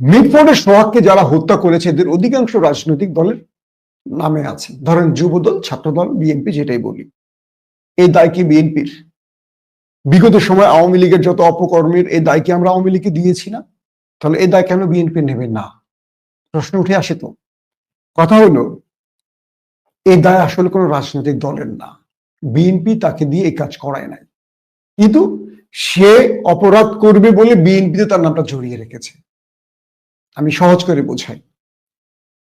মিটফোর্ডের সোহাগকে যারা হত্যা করেছে, এদের অধিকাংশ রাজনৈতিক দলের নামে আছে। ধরেন যুবদল, ছাত্রদল, বিএনপি যেটাই বলি। এই দায় কি বিএনপির? বিগত সময় আওয়ামী লীগের যত অপকর্মের, এই দায় কি আমরা আওয়ামী লীগকে দিয়েছি না? তাহলে এই দায় কেন বিএনপি নেবে না? প্রশ্ন উঠে আসে তো। কথা হলো, এই দায় আসলে কোনো রাজনৈতিক দলের না। বিএনপি তাকে দিয়ে এই কাজ করায় নাই। কিন্তু সে অপরাধ করবে বলে বিএনপিতে তার নামটা জড়িয়ে রেখেছে। আমি সহজ করে বোঝাই।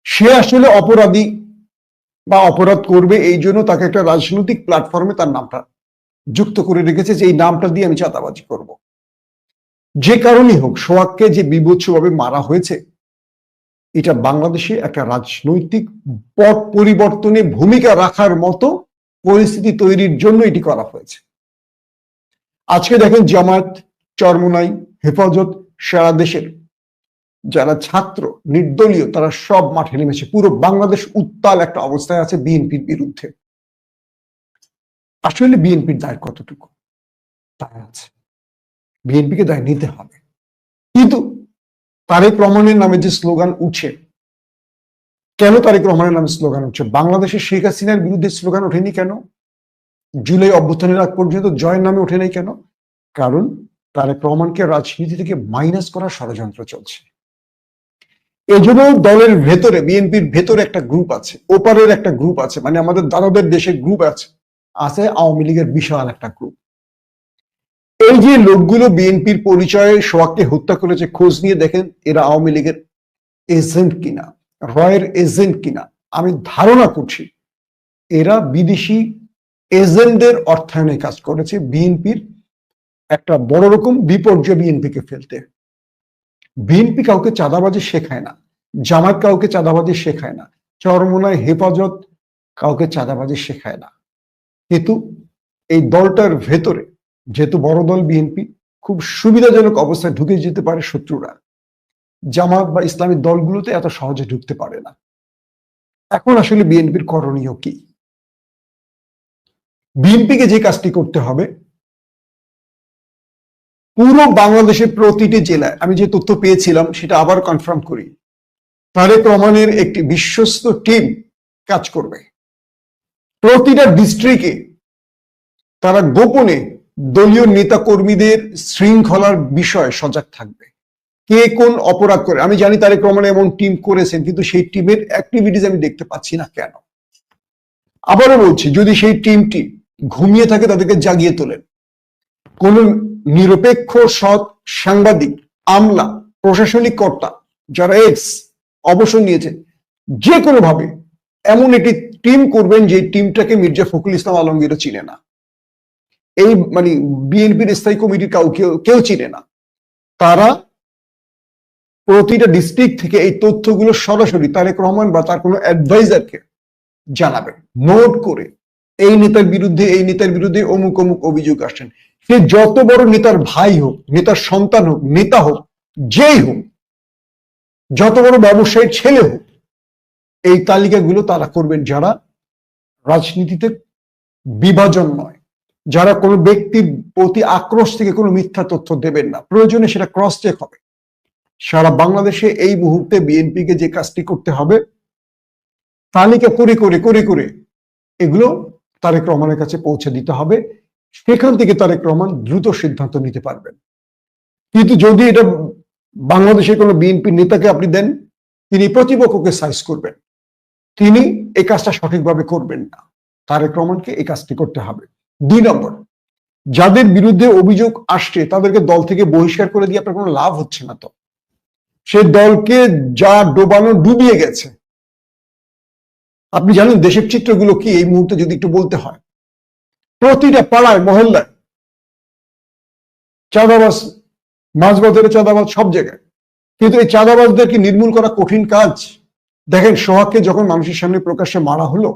সে আসলে অপরাধী বা অপরাধ করবে এই জন্য তাকে একটা রাজনৈতিক প্ল্যাটফর্মে তার নামটা যুক্ত করে রেখেছে যে এই নামটা দিয়ে আমি চাঁদাবাজি করব। যে কারণেই হোক, সোহাগকে যে বিভৎসভাবে মারা হয়েছে, এটা বাংলাদেশে একটা রাজনৈতিক পট পরিবর্তনে ভূমিকা রাখার মতো পরিস্থিতি তৈরির জন্য এটি করা হয়েছে। আজকে দেখেন জামায়াত চরমোনাই, হেফাজত, সারা দেশের যারা ছাত্র, নির্দলীয়, তারা সব মাঠে নেমেছে। পুরো বাংলাদেশ উত্তাল একটা অবস্থায় আছে বিএনপির বিরুদ্ধে। আসলে বিএনপির দায় কতটুকু? দায় আছে। বিএনপিকে দায় নিতে হবে। কিন্তু তারেক রহমানের নামে যে স্লোগান উঠছে কেন তারেক রহমানের নামে স্লোগান উঠছে বাংলাদেশে শেখ হাসিনার বিরুদ্ধে স্লোগান ওঠেনি কেন? জুলাই অভ্যুত্থানের আগ পর্যন্ত জয়ের নামে ওঠে নাই কেন? কারণ তারেক রহমানকে রাজনীতি থেকে মাইনাস করার ষড়যন্ত্র চলছে। এজন্য দলের ভেতরে, বিএনপির ভেতরে একটা গ্রুপ আছে, ওপারের একটা গ্রুপ আছে মানে আমাদের দাদাদের গ্রুপ আছে আছে আওয়ামী লীগের বিশাল একটা গ্রুপ এই যে লোকগুলো বিএনপির পরিচয়ে সোহাগকে হত্যা করেছে, খোঁজ নিয়ে দেখেন, এরা আওয়ামী লীগের এজেন্ট কিনা রয়ের এজেন্ট কিনা, আমি ধারণা করছি, এরা বিদেশি এজেন্টদের অর্থায়নে কাজ করেছে, বিএনপির একটা বড় রকম বিপর্যয় বিএনপিকে ফেলতে। বিএনপি কাউকে চাঁদাবাজি শেখায় না জামাত কাউকে চাঁদাবাজি শেখায় না, চরমোনায় হেফাজত কাউকে চাঁদাবাজি শেখায় না। কিন্তু এই দলটার ভেতরে যেহেতু বড় দল বিএনপি, খুব সুবিধাজনক অবস্থায় ঢুকে যেতে পারে শত্রুরা। জামাত বা ইসলামী দলগুলোতে এত সহজে ঢুকতে পারে না। এখন আসলে বিএনপির করণীয় কি? বিএনপিকে যে কাজটি করতে হবে পুরো বাংলাদেশের প্রতিটি জেলায়, আমি যে তথ্য পেয়েছিলাম, সেটা আবার কনফার্ম করি, তারেক রহমানের একটি বিশ্বস্ত টিম কাজ করবে। প্রতিটা ডিস্ট্রিক্টে তারা গোপনে দলীয় নেতা কর্মীদের শৃঙ্খলার বিষয়ে সজাগ থাকবে। কে কোন অপরাধ করে, আমি জানি তারেক রহমান এমন টিম করেছেন, কিন্তু সেই টিমের অ্যাক্টিভিটিস আমি দেখতে পাচ্ছি না কেন? আবারও বলছি, যদি সেই টিমটি ঘুমিয়ে থাকে, তাদেরকে জাগিয়ে তোলেন। কোন নিরপেক্ষ সৎ সাংবাদিক, আমলা, প্রশাসনিক কর্তা, যারা এক্স অবসর নিয়েছেন যে কোনো ভাবে এমন একটি টিম করবেন যে টিমটাকে মির্জা ফখরুল ইসলাম আলমগীরও চিনে না। এই মানে বিএনপির স্থায়ী কমিটির কাউ কেউ কেউ চিনে না। তারা প্রতিটা ডিস্ট্রিক্ট থেকে এই তথ্যগুলো সরাসরি তারেক রহমান বা তার কোনো অ্যাডভাইজারকে জানাবেন। নোট করে এই নেতার বিরুদ্ধে, এই নেতার বিরুদ্ধে অমুক অমুক অভিযোগ আসছেন। সে যত বড় নেতার ভাই হোক, নেতার সন্তান হোক, নেতা হোক, যেই হোক, যত বড় ব্যবসায়ীর ছেলে হোক, এই তালিকাগুলো তারা করবেন যারা রাজনীতিতে বিভাজন নয়, যারা কোনো ব্যক্তির প্রতি আক্রোশ থেকে কোনো মিথ্যা তথ্য দেবেন না। প্রয়োজনে সেটা ক্রস চেক হবে। সারা বাংলাদেশে এই মুহূর্তে বিএনপিকে যে কাজটি করতে হবে, তালিকা করে করে করে করে, এগুলো তারেক রহমানের কাছে পৌঁছে দিতে হবে। সেখান থেকে তারেক রহমান দ্রুত সিদ্ধান্ত নিতে পারবেন। কিন্তু যদি এটা বাংলাদেশের কোনো বিএনপি নেতাকে আপনি দেন, তিনি প্রতিপক্ষকে সাইজ করবেন। তিনি এই কাজটা সঠিকভাবে করবেন না। তারেক রহমানকে এই কাজটি করতে হবে। দুই নম্বর, যাদের বিরুদ্ধে অভিযোগ আসছে, তাদেরকে দল থেকে বহিষ্কার করে দিয়ে আপনার কোনো লাভ হচ্ছে না তো। সে দলকে যা ডোবানো ডুবিয়ে গেছে। আপনি জানেন দেশের চিত্রগুলো কি? এই মুহূর্তে যদি একটু বলতে হয়। প্রতিটা পাড়ায়, মহল্লায়। চাঁদাবাজ মাছ বাজারে চাঁদাবাজ সব জায়গায়। কিন্তু এই চাঁদাবাজদেরকে নির্মূল করা কঠিন কাজ, দেখেন সোহাগকে যখন মানুষের সামনে প্রকাশ্যে মারা হলো,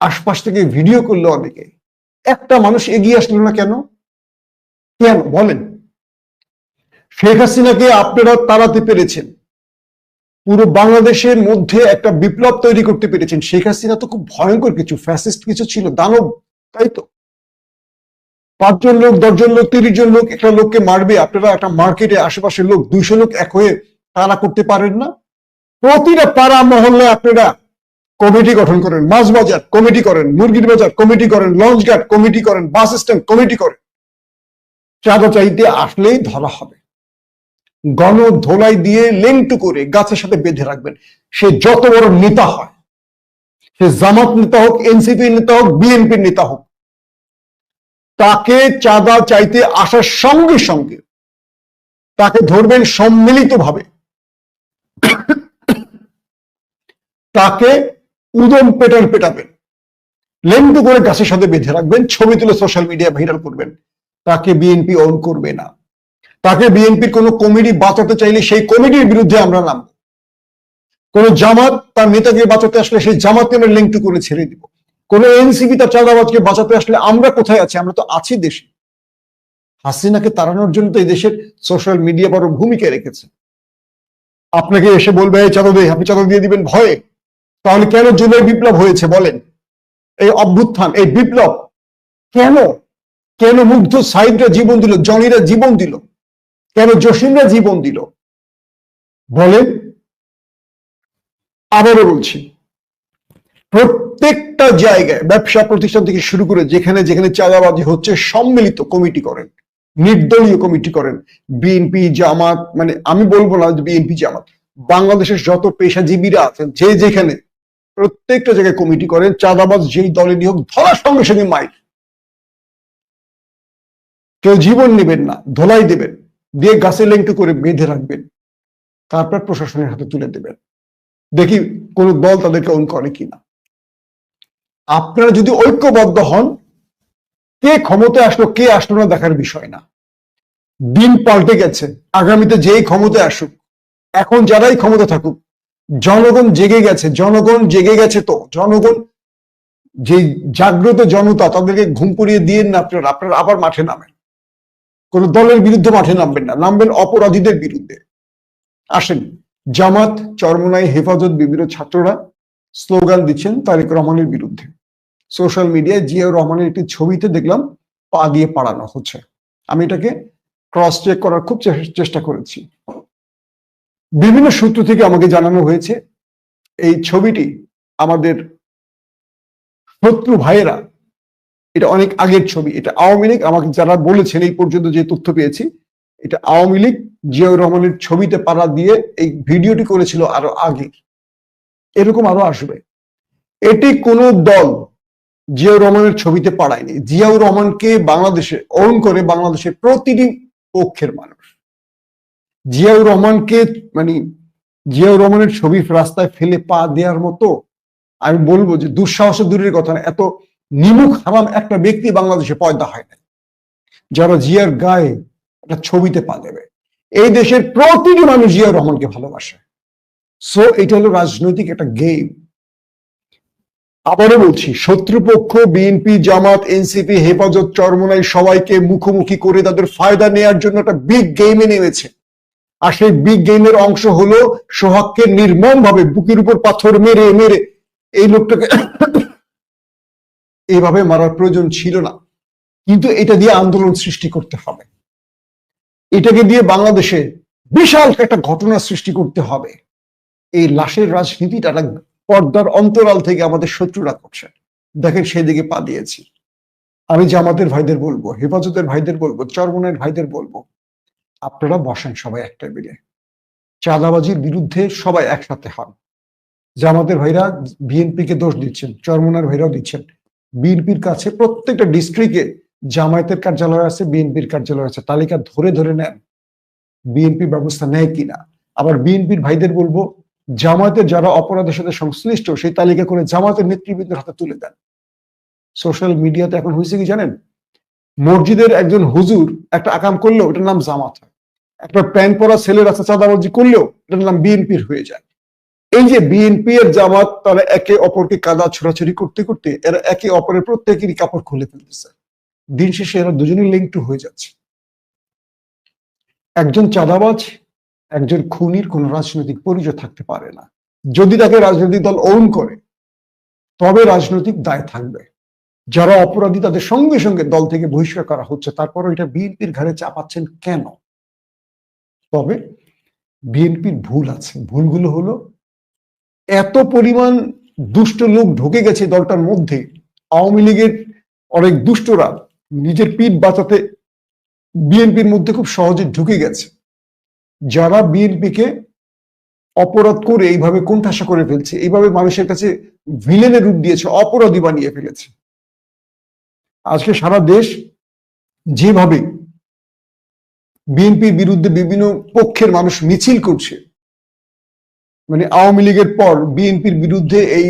আশপাশ থেকে ভিডিও করল অনেকে। একটা মানুষ এগিয়ে আসলো না কেন? কেন? বলেন। শেখ হাসিনাকে আপনারা তাড়াতে পেরেছেন। পুরো বাংলাদেশের মধ্যে একটা বিপ্লব তৈরি করতে পেরেছেন। শেখ হাসিনা তো খুব ভয়ঙ্কর কিছু ফ্যাসিস্ট কিছু ছিল, দানব, তাই তো? পাঁচজন লোক, দশজন লোক, তিরিশ জন লোক একটা লোককে মারবে, আপনারা একটা মার্কেটে আশেপাশের লোক দুইশো লোক এক হয়ে তারা করতে পারেন না? প্রতিটা পাড়া মহল্লায় আপনারা কমিটি গঠন করেন মাছ বাজার কমিটি করেন, মুরগির বাজার কমিটি করেন লঞ্চ ঘাট কমিটি করেন, বাস স্ট্যান্ড কমিটি করেন। চাঁদা চাইতে আসলেই ধরা হবে। গণ ধোলাই দিয়ে লেংটু করে গাছের সাথে বেঁধে রাখবেন। সে যত বড় নেতা হয়, সে জামাত নেতা হোক, এনসিপি নেতা হোক, বিএনপির নেতা হোক, তাকে চাঁদা চাইতে আসার সঙ্গে সঙ্গে তাকে ধরবেন সম্মিলিতভাবে। তাকে উদম পেটার পেটাবেন। লেন্টু করে গাছের সাথে বেঁধে রাখবেন, ছবি তুলে সোশ্যাল মিডিয়া ভাইরাল করবেন। তাকে বিএনপি অন করবে না। তাকে বিএনপির কোন কমিটি বাঁচাতে চাইলে সেই কমিটির বিরুদ্ধে আমরা নামবো। কোন জামাত তার নেতাকে বাঁচাতে আসলে সেই জামাতকে আমরা লিঙ্কটু করে ছেড়ে দিব। কোন এনসিপি তার চাঁদাবাজকে বাঁচাতে আসলে আমরা কোথায় আছি? আমরা তো আছি দেশে। হাসিনাকে তাড়ানোর জন্য তো এই দেশের সোশ্যাল মিডিয়া বড় ভূমিকা রেখেছে। আপনাকে এসে বলবে, এই চাঁদা দিয়ে আপনি চাঁদা দিয়ে দিবেন ভয়ে? তাহলে কেন জুলাই বিপ্লব হয়েছে বলেন? এই অভ্যুত্থান, এই বিপ্লব কেন? কেন মুগ্ধ সাইদরা জীবন দিল জনিরা জীবন দিল? কেন জসিমরা জীবন দিল? বলেন। আবারও বলছি, প্রত্যেকটা জায়গায় ব্যবসা প্রতিষ্ঠান থেকে শুরু করে যেখানে যেখানে চাঁদাবাজি হচ্ছে, সম্মিলিত কমিটি করেন, নির্দলীয় কমিটি করেন। বিএনপি, জামাত মানে আমি বলব না বিএনপি, জামাত। বাংলাদেশের যত পেশাজীবীরা আছেন, যে যেখানে প্রত্যেকটা জায়গায় কমিটি করেন, চাঁদাবাজ যেই দলে নিয়োগ ধরার সঙ্গে সঙ্গে মাইল। কেউ জীবন নেবেন না, ধোলাই দেবেন। দিয়ে গাছে লেংটু করে বেঁধে রাখবেন। তারপর প্রশাসনের হাতে তুলে দেবেন। দেখি কোন দল তাদেরকে অন করে কিনা। আপনারা যদি ঐক্যবদ্ধ হন, কে ক্ষমতায় আসলো, কে আসলো না দেখার বিষয় না। দিন পাল্টে গেছে। আগামীতে যেই ক্ষমতায় আসুক, এখন যারাই ক্ষমতা থাকুক, জনগণ জেগে গেছে, জনগণ জেগে গেছে তো, জনগণ যে জাগ্রত জনতা, তাদেরকে ঘুম পড়িয়ে দিয়ে না আপনারা আপনারা আবার মাঠে নামেন। কোন দলের বিরুদ্ধে মাঠে নামবেন না, নামবেন অপরাধীদের বিরুদ্ধে। আসেন, জামাত, চরমনাই, হেফাজত বিভিন্ন ছাত্ররা স্লোগান দিচ্ছেন তারেক রহমানের বিরুদ্ধে। সোশ্যাল মিডিয়ায় জিয়াউর রহমানের একটি ছবিতে দেখলাম, পা দিয়ে পাড়ানো হচ্ছে। আমি এটাকে ক্রস চেক করার খুব চেষ্টা করেছি। বিভিন্ন সূত্র থেকে আমাকে জানানো হয়েছে, এই ছবিটি আমাদের শত্রু ভাইয়েরা এটা অনেক আগের ছবি, এটা আওয়ামী লীগ, আমাকে যারা বলেছেন এই পর্যন্ত যে তথ্য পেয়েছি, এটা আওয়ামী লীগ জিয়াউর রহমানের ছবিতে পাড়া দিয়ে এই ভিডিওটি করেছিল আরও আগে। এরকম আরও আসবে। এটি কোন দল জিয়াউর রহমানের ছবিতে পাড়ায়নি। জিয়াউর রহমানকে বাংলাদেশে অন করে বাংলাদেশের প্রতিটি পক্ষের মানুষ। জিয়াউর রহমানকে মানে জিয়াউর রহমানের ছবি রাস্তায় ফেলে পা দেওয়ার মতো, আমি বলব যে দুঃসাহসের দূরের কথা না, এত নিমুখ হারাম একটা ব্যক্তি বাংলাদেশে পয়দা হয় না যারা জিয়ার গায়ে একটা ছবিতে পা দেবে। এই দেশের প্রতিটি মানুষ জিয়াউর রহমানকে ভালোবাসে। সো এটা হলো রাজনৈতিক একটা গেম আবারও বলছি, শত্রুপক্ষ বিএনপি জামাত এনসিপি হেফাজত, চরমনাই সবাইকে মুখোমুখি করে তাদের ফায়দা নেয়ার জন্য একটা বিগ গেমে নেমেছে। আর সেই বিগ গেমের অংশ হলো সোহাগকে নির্মম ভাবে বুকের উপর পাথর মেরে মেরে এই লোকটাকে এইভাবে মারার প্রয়োজন ছিল না। কিন্তু এটা দিয়ে আন্দোলন সৃষ্টি করতে হবে। এটাকে দিয়ে বাংলাদেশে বিশাল একটা ঘটনা সৃষ্টি করতে হবে। এই লাশের রাজনীতিটা পর্দার অন্তরাল থেকে আমাদের শত্রুরা করছে। দেখেন সেদিকে পা দিয়েছি। আমি জামাতের ভাইদের বলব, হেফাজতের ভাইদের বলব চরমনের ভাইদের বলব, আপনারা বসেন সবাই একটা মিলে। চাঁদাবাজির বিরুদ্ধে সবাই একসাথে হন। জামাতের ভাইরা বিএনপিকে দোষ দিচ্ছেন চরমনার ভাইরাও দিচ্ছেন। বিএনপির কাছে প্রত্যেকটা ডিস্ট্রিক্টে জামায়াতের কার্যালয় আছে, বিএনপির কার্যালয় আছে। তালিকা ধরে ধরে নেন, বিএনপি ব্যবস্থা নেয় কিনা। আবার বিএনপির ভাইদের বলব, জামায়াতের যারা অপরাধের সাথে সংশ্লিষ্ট, সেই তালিকা করে জামাতের নেতৃবৃন্দের হাতে তুলে দেন। সোশ্যাল মিডিয়াতে এখন হয়েছে কি জানেন? মসজিদের একজন হুজুর একটা আকাম করলেও, এটার নাম জামাত হয়। একটা প্যান্ট পরা ছেলের আছে, চাঁদাবাজি করলেও, এটার নাম বিএনপির হয়ে যায়। এই যে বিএনপি এর জামাত, তারা একে অপরকে কাদা ছোড়াছুড়ি করতে করতে এরা একে অপরের প্রত্যেকেরই কাপড় খুলে ফেলতেছে। দিন শেষে এরা দুজনেই লিঙ্ক হয়ে যাচ্ছে। একজন চাঁদাবাজ, একজন খুনির কোন রাজনৈতিক পরিচয় থাকতে পারে না। যদি তাকে রাজনৈতিক দল ওন করে, তবে রাজনৈতিক দায় থাকবে। যারা অপরাধী তাদের সঙ্গে সঙ্গে দল থেকে বহিষ্কার করা হচ্ছে, তারপরও এটা বিএনপির ঘাড়ে চাপাচ্ছেন কেন? তবে বিএনপির ভুল আছে। ভুলগুলো হলো এত পরিমাণ দুষ্ট লোক ঢুকে গেছে দলটার মধ্যে। আওয়ামী লীগের অনেক দুষ্টরা নিজের পিঠ বাঁচাতে বিএনপির মধ্যে খুব সহজে ঢুকে গেছে। যারা বিএনপিকে অপরাধ করে এইভাবে কোণঠাসা করে ফেলছে, এইভাবে মানুষের কাছে ভিলেনের রূপ দিয়েছে, অপরাধী বানিয়ে ফেলেছে। আজকে সারা দেশ যেভাবে বিএনপির বিরুদ্ধে বিভিন্ন পক্ষের মানুষ মিছিল করছে মানে আওয়ামী লীগের পর বিএনপির বিরুদ্ধে এই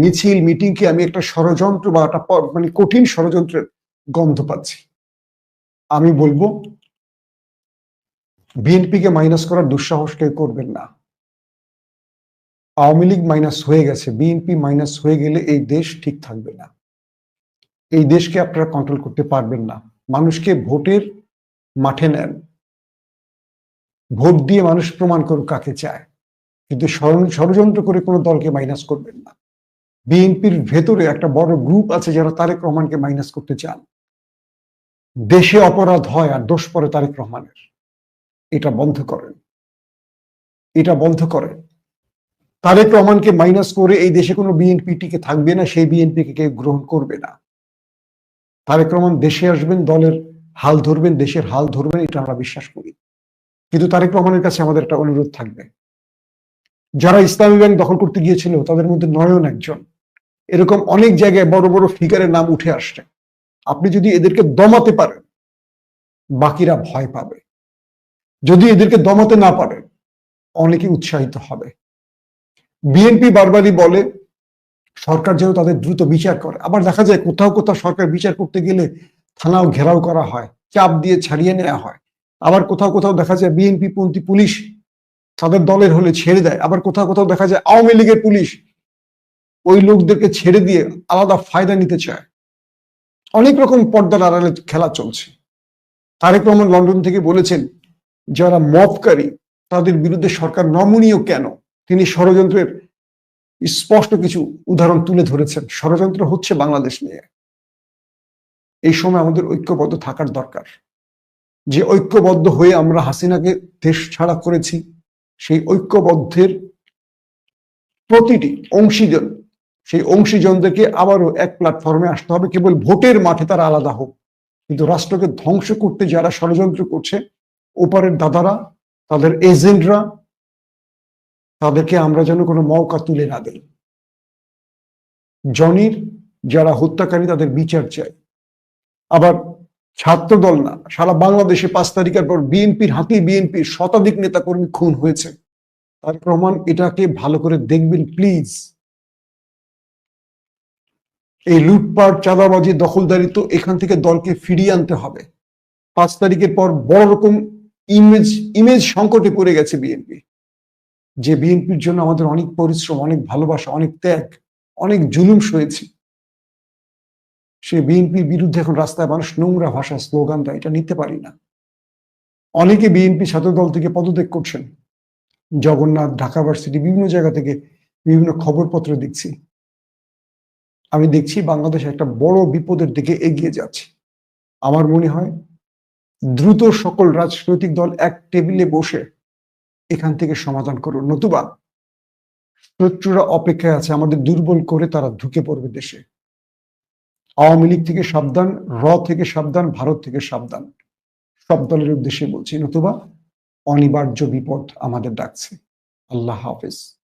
মিছিল মিটিংকে আমি একটা ষড়যন্ত্র বা একটা মানে কঠিন ষড়যন্ত্রের গন্ধ পাচ্ছি। আমি বলব, বিএনপিকে মাইনাস করার দুঃসাহস কেউ করবেন না। আওয়ামী লীগ মাইনাস হয়ে গেছে, বিএনপি মাইনাস হয়ে গেলে এই দেশ ঠিক থাকবে না। এই দেশকে আপনারা কন্ট্রোল করতে পারবেন না। মানুষকে ভোটের মাঠে নেন। ভোট দিয়ে মানুষ প্রমাণ করুক কাকে চায়। কিন্তু ষড়যন্ত্র করে কোনো দলকে মাইনাস করবেন না। বিএনপির ভেতরে একটা বড় গ্রুপ আছে যারা তারেক রহমানকে মাইনাস করতে চান। দেশে অপরাধ হয় আর দোষ পড়ে তারেক রহমানের। এটা বন্ধ করেন। এটা বন্ধ করেন। তারেক রহমানকে মাইনাস করে এই দেশে কোনো বিএনপি টিকে থাকবে না, সেই বিএনপিকে কেউ গ্রহণ করবে না। তারেক রহমান দেশে আসবেন, দলের হাল ধরবেন, দেশের হাল ধরবেন, এটা আমরা বিশ্বাস করি। কিন্তু তারেক রহমানের কাছে আমাদের একটা অনুরোধ থাকবে। যারা ইসলামী ব্যাংক দখল করতে গিয়েছিল, তাদের মধ্যে নয়ন একজন। এরকম অনেক জায়গায় বড় বড় ফিগারের নাম উঠে আসছে। আপনি যদি এদেরকে দমাতে পারেন, বাকিরা ভয় পাবে। যদি এদেরকে দমাতে না পারেন অনেকে উৎসাহিত হবে। বিএনপি বারবারই বলে, সরকার যেন তাদের দ্রুত বিচার করে। আবার দেখা যায়, কোথাও কোথাও সরকার বিচার করতে গেলে থানাও ঘেরাও করা হয়, চাপ দিয়ে ছাড়িয়ে নেওয়া হয়। আবার কোথাও কোথাও দেখা যায়, বিএনপি পন্থী পুলিশ তাদের দলের হলে ছেড়ে দেয়। আবার কোথাও কোথাও দেখা যায় আওয়ামী লীগের পুলিশ ওই লোকদেরকে ছেড়ে দিয়ে আলাদা ফায়দা নিতে চায়। অনেক রকম পর্দার আড়ালে খেলা চলছে। তারেক রহমান লন্ডন থেকে বলেছেন, যারা মপকারী, তাদের বিরুদ্ধে সরকার নমনীয় কেন? তিনি ষড়যন্ত্রের স্পষ্ট কিছু উদাহরণ তুলে ধরেছেন। ষড়যন্ত্র হচ্ছে বাংলাদেশ নিয়ে। এই সময় আমাদের ঐক্যবদ্ধ থাকার দরকার। যে ঐক্যবদ্ধ হয়ে আমরা হাসিনাকে দেশ ছাড়া করেছি সেই ঐক্যবদ্ধের প্রতিটি অংশীজন, সেই অংশীজনদেরকে আবারও এক প্ল্যাটফর্মে আসতে হবে। কেবল ভোটের মাঠে তারা আলাদা হোক, কিন্তু রাষ্ট্রকে ধ্বংস করতে যারা ষড়যন্ত্র করছে, ওপারের দাদারা, তাদের এজেন্টরা, তাদেরকে আমরা যেন কোনো মৌকা তুলে না দিই। জনির যারা হত্যাকারী, তাদের বিচার চাই। আবার ছাত্র দল না, সারা বাংলাদেশে পাঁচ তারিখের পর বিএনপির হাতে, বিএনপির শতাধিক নেতাকর্মী খুন হয়েছে। তার রহমান এটাকে ভালো করে দেখবেন প্লিজ এই লুটপাট, চাঁদাবাজি, দখলদারি তো এখান থেকে দলকে ফিরিয়ে আনতে হবে। পাঁচ তারিখের পর বড় রকম ইমেজ ইমেজ সংকটে পড়ে গেছে বিএনপি। যে বিএনপির জন্য আমাদের অনেক পরিশ্রম, অনেক ভালোবাসা, অনেক ত্যাগ, অনেক জুলুম সয়েছি। সে বিএনপির বিরুদ্ধে এখন রাস্তায় মানুষ নোংরা ভাষা স্লোগান দেয়, এটা নিতে পারি না। অনেকে বিএনপি ছাত্র দল থেকে পদত্যাগ করছেন। জগন্নাথ, ঢাকা ভার্সিটি, বিভিন্ন জায়গা থেকে বিভিন্ন খবরপত্র দেখছি। আমি দেখছি বাংলাদেশ একটা বড় বিপদের দিকে এগিয়ে যাচ্ছে। আমার মনে হয় দ্রুত সকল রাজনৈতিক দল এক টেবিলে বসে এখান থেকে সমাধান করুন। নতুবা শত্রুরা অপেক্ষায় আছে, আমাদের দুর্বল করে তারা ঢুকে পড়বে দেশে। আওয়ামী লীগ থেকে সাবধান, র থেকে সাবধান, ভারত থেকে সাবধান। সব দলের উদ্দেশ্যে বলছি, নতুবা অনিবার্য বিপদ আমাদের ডাকছে। আল্লাহ হাফেজ।